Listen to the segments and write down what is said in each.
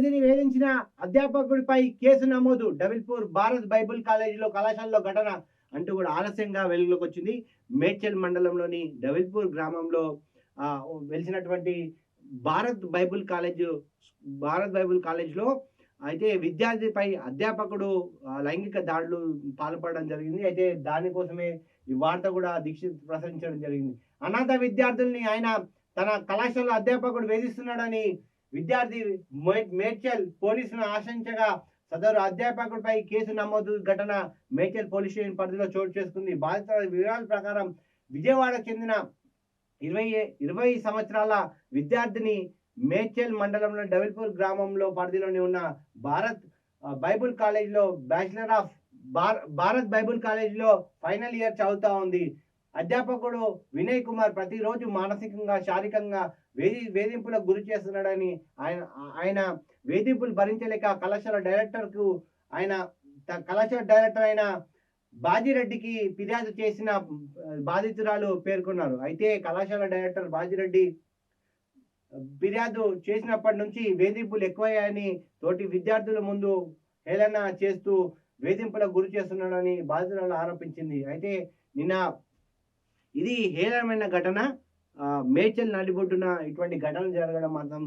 విద్యార్థిని వేధించిన అధ్యాపకుడిపై కేసు నమోదు డబిల్పూర్ భారత్ బైబుల్ కాలేజీలో కళాశాలలో ఘటన అంటూ కూడా ఆలస్యంగా వెలుగులోకి వచ్చింది. మేడ్చల్ మండలంలోని డబిల్పూర్ గ్రామంలో వెలిసినటువంటి Bharat Bible College Bharat Bible కాలేజ్లో అయితే విద్యార్థిపై అధ్యాపకుడు లైంగిక దాడులు పాల్పడడం జరిగింది. అయితే దానికోసమే ఈ వార్త కూడా దీక్షిత్ ప్రసరించడం జరిగింది. అనాథ విద్యార్థుల్ని ఆయన తన కళాశాల అధ్యాపకుడు వేధిస్తున్నాడని విద్యార్థి మే- మేడ్చల్ పోలీసులను ఆశించగా సదరు అధ్యాపకుడిపై కేసు నమోదు ఘటన మేడ్చల్ పోలీస్ స్టేషన్ పరిధిలో చోటు చేసుకుంది. బాధితుల వివరాల ప్రకారం విజయవాడకు చెందిన ఇరవై ఇరవై సంవత్సరాల విద్యార్థిని మేడ్చల్ మండలంలో డవిల్పూర్ గ్రామంలో పరిధిలోని ఉన్న భారత్ బైబుల్ కాలేజీలో బ్యాచిలర్ ఆఫ్ భారత్ బైబుల్ కాలేజీలో ఫైనల్ ఇయర్ చదువుతా ఉంది. అధ్యాపకుడు వినయ్ కుమార్ ప్రతిరోజు మానసికంగా శారీరకంగా వేధి వేధింపులకు గురి చేస్తున్నాడని ఆయన ఆయన వేధింపులు భరించలేక కళాశాల డైరెక్టర్కు ఆయన కళాశాల డైరెక్టర్ అయిన బాజిరెడ్డికి ఫిర్యాదు చేసిన బాధితురాలు పేర్కొన్నారు. అయితే కళాశాల డైరెక్టర్ బాజిరెడ్డి ఫిర్యాదు చేసినప్పటి నుంచి వేధింపులు ఎక్కువయ్యాయని తోటి విద్యార్థుల ముందు హేళన చేస్తూ వేధింపులకు గురి చేస్తున్నాడని బాధితురాలు ఆరోపించింది. అయితే నిన్న ఇది హేళమైన ఘటన. ఆ, మేడ్చల్ నడిబొడ్డున ఇటువంటి ఘటనలు జరగడం మాత్రం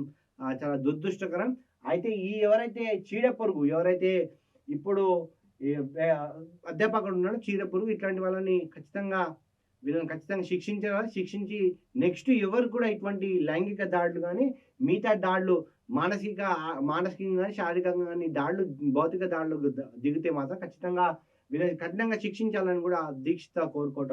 చాలా దురదృష్టకరం. అయితే ఈ ఎవరైతే చీడ పొరుగు ఎవరైతే ఇప్పుడు అధ్యాపకుడు ఉన్నాడో చీడ పొరుగు ఇట్లాంటి వాళ్ళని ఖచ్చితంగా వీళ్ళని ఖచ్చితంగా శిక్షించాలి. శిక్షించి నెక్స్ట్ ఎవరు కూడా ఇటువంటి లైంగిక దాడులు కానీ మిగతా దాడులు మానసిక మానసికంగా కానీ శారీరకంగా కానీ దాడులు భౌతిక దాడులు దిగితే మాత్రం ఖచ్చితంగా వీళ్ళని కఠినంగా శిక్షించాలని కూడా దీక్షిత కోరుకోవటం.